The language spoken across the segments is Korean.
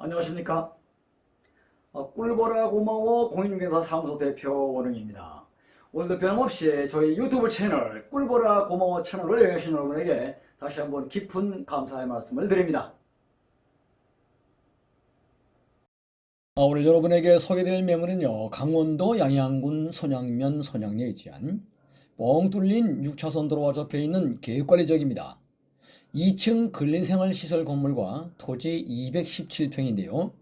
안녕하십니까. 어, 꿀보라 고마워 공인중개사 사무소 대표 원흥입니다. 오늘도 변함없이 저희 유튜브 채널 꿀보라 고마워 채널을 여행하신 여러분에게 다시 한번 깊은 감사의 말씀을 드립니다. 아, 오늘 여러분에게 소개드릴 매물은요. 강원도 양양군 손양면 손양리에 위치한 뻥 뚫린 6차선 도로와 접해 있는 계획관리지역입니다. 2층 근린생활시설 건물과 토지 217평인데요.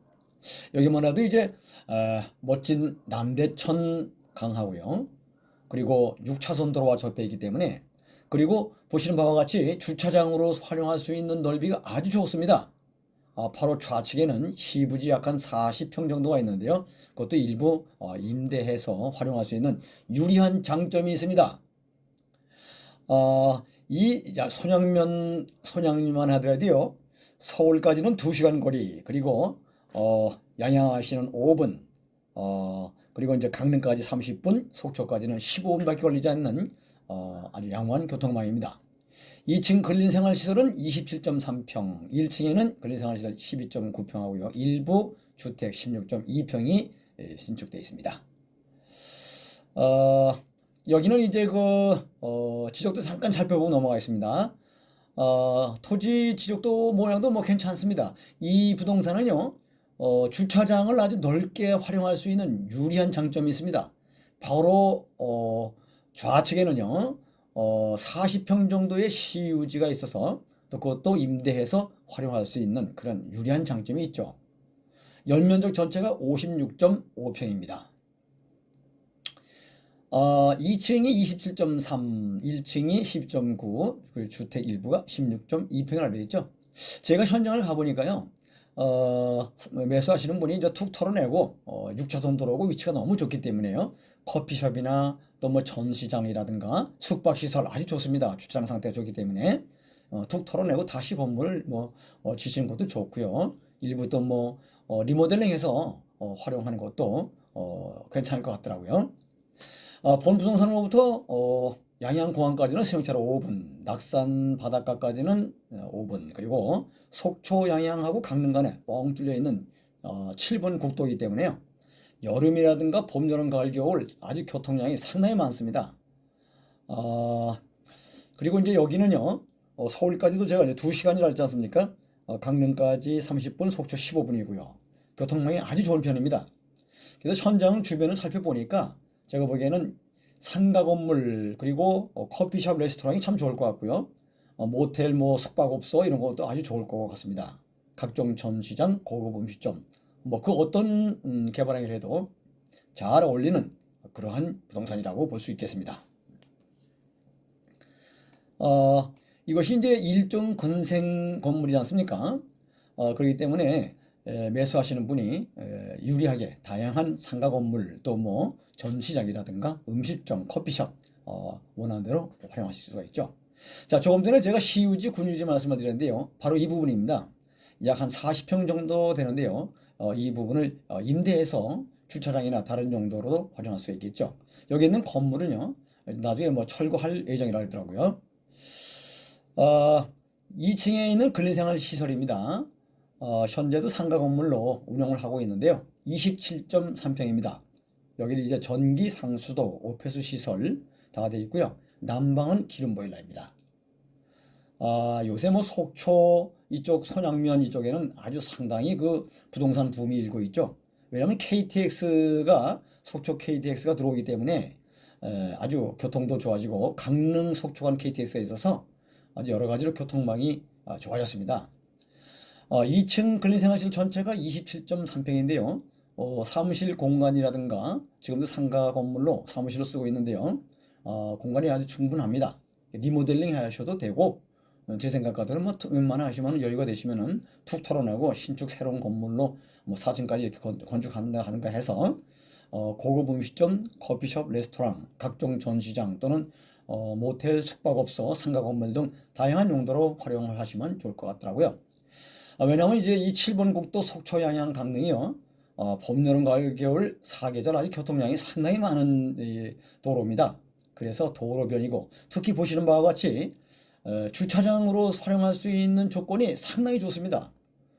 여기만 해도 이제 아, 멋진 남대천 강하고요. 그리고 6차선 도로와 접해 있기 때문에 그리고 보시는 바와 같이 주차장으로 활용할 수 있는 넓이가 아주 좋습니다. 아, 바로 좌측에는 시부지 약한 40평 정도가 있는데요. 그것도 일부 어, 임대해서 활용할 수 있는 유리한 장점이 있습니다. 어, 이 자, 손양면 손양만 하더라도요. 서울까지는 2시간 거리 그리고 어, 양양하시는 5분 어, 그리고 이제 강릉까지 30분 속초까지는 15분밖에 걸리지 않는 어, 아주 양호한 교통망입니다. 2층 근린생활시설은 27.3평, 1층에는 근린생활시설 12.9평하고요. 일부 주택 16.2평이 신축되어 있습니다. 어, 여기는 이제 그 어, 지적도 잠깐 살펴보고 넘어가겠습니다. 어, 토지 지적도 모양도 뭐 괜찮습니다. 이 부동산은요, 어, 주차장을 아주 넓게 활용할 수 있는 유리한 장점이 있습니다. 바로 어, 좌측에는요, 어, 40평 정도의 시유지가 있어서 또 그것도 임대해서 활용할 수 있는 그런 유리한 장점이 있죠. 연면적 전체가 56.5평입니다. 어, 2층이 27.3, 1층이 10.9, 그리고 주택 일부가 16.2평이라고 되어 있죠. 제가 현장을 가보니까요, 어, 매수하시는 분이 이제 툭 털어내고, 어, 6차선 도로고 위치가 너무 좋기 때문에요. 커피숍이나 또 뭐 전시장이라든가 숙박시설 아주 좋습니다. 주차장 상태가 좋기 때문에. 어, 툭 털어내고 다시 건물을 뭐, 어, 지시는 것도 좋고요. 일부 또 뭐, 어, 리모델링해서 어, 활용하는 것도 어, 괜찮을 것 같더라고요. 어, 본 부동산으로부터 어, 양양공항까지는 승용차로 5분, 낙산 바닷가까지는 5분, 그리고 속초 양양하고 강릉 간에 뻥 뚫려 있는 어, 7번 국도이기 때문에요. 여름이라든가 봄, 여름, 가을, 겨울 아주 교통량이 상당히 많습니다. 어, 그리고 이제 여기는요, 어, 서울까지도 제가 이제 2시간이라 했지 않습니까? 어, 강릉까지 30분, 속초 15분이고요. 교통량이 아주 좋은 편입니다. 그래서 현장 주변을 살펴보니까 제가 보기에는 상가 건물 그리고 어, 커피숍 레스토랑이 참 좋을 것 같고요. 어, 모텔 뭐 숙박업소 이런 것도 아주 좋을 것 같습니다. 각종 전시장, 고급 음식점 뭐 그 어떤 음, 개발행위를 해도 잘 어울리는 그러한 부동산이라고 볼 수 있겠습니다. 어, 이것이 이제 일종 근생 건물이지 않습니까? 어, 그렇기 때문에 에, 매수하시는 분이 에, 유리하게 다양한 상가 건물 또 뭐 전시장이라든가 음식점, 커피숍 어, 원하는 대로 활용하실 수가 있죠. 자, 조금 전에 제가 시유지, 군유지 말씀을 드렸는데요. 바로 이 부분입니다. 약 한 40평 정도 되는데요. 어, 이 부분을 어, 임대해서 주차장이나 다른 용도로 활용할 수 있겠죠. 여기 있는 건물은요. 나중에 뭐 철거할 예정이라고 하더라고요. 어, 2층에 있는 근린생활 시설입니다. 어, 현재도 상가 건물로 운영을 하고 있는데요. 27.3평입니다. 여기는 이제 전기, 상수도, 오폐수 시설 다 되어 있고요. 난방은 기름 보일러입니다. 아, 요새 뭐 속초 이쪽 손양면 이쪽에는 아주 상당히 그 부동산 붐이 일고 있죠. 왜냐하면 KTX가 속초 KTX가 들어오기 때문에 에, 아주 교통도 좋아지고 강릉 속초 간 KTX가 있어서 아주 여러 가지로 교통망이 아, 좋아졌습니다. 어, 2층 근린생활실 전체가 27.3평인데요. 어, 사무실 공간이라든가 지금도 상가 건물로 사무실로 쓰고 있는데요. 어, 공간이 아주 충분합니다. 리모델링 하셔도 되고 어, 제 생각 같으면 뭐 웬만하 하시면 여유가 되시면은 툭 털어내고 신축 새로운 건물로 뭐 4층까지 이렇게 건, 건축한다 하는가 해서 어, 고급 음식점, 커피숍, 레스토랑, 각종 전시장 또는 어, 모텔, 숙박업소, 상가 건물 등 다양한 용도로 활용을 하시면 좋을 것 같더라고요. 아, 왜냐하면 이제 이 7번 국도 속초 양양 강릉이요. 어, 봄, 여름, 가을, 겨울 사계절 아주 교통량이 상당히 많은 이 도로입니다. 그래서 도로변이고 특히 보시는 바와 같이 어, 주차장으로 활용할 수 있는 조건이 상당히 좋습니다.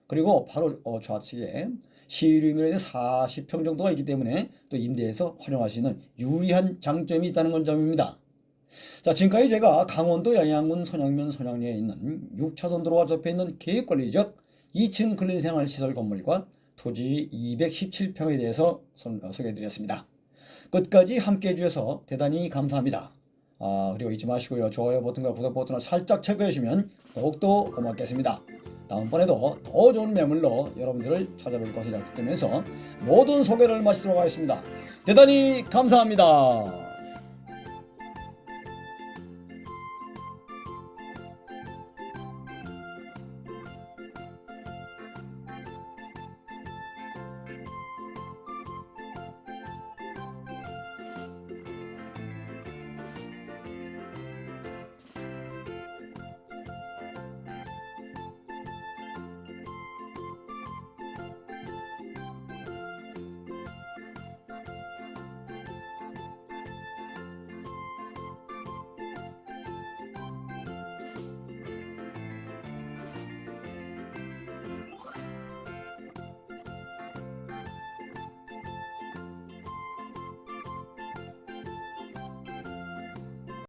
그리고 바로 어, 좌측에 시유림에 40평 정도가 있기 때문에 또 임대해서 활용할 수 있는 유리한 장점이 있다는 건 점입니다. 자, 지금까지 제가 강원도 양양군 선양면 선양리에 있는 6차선 도로가 접해 있는 계획관리적 2층 근린생활시설 건물과 토지 217평에 대해서 선- 어, 소개해드렸습니다. 끝까지 함께 해 주셔서 대단히 감사합니다. 아, 그리고 잊지 마시고요. 좋아요 버튼과 구독 버튼을 살짝 체크해 주시면 더욱더 고맙겠습니다. 다음번에도 더 좋은 매물로 여러분들을 찾아뵐 것을 약속드리면서 모든 소개를 마치도록 하겠습니다. 대단히 감사합니다.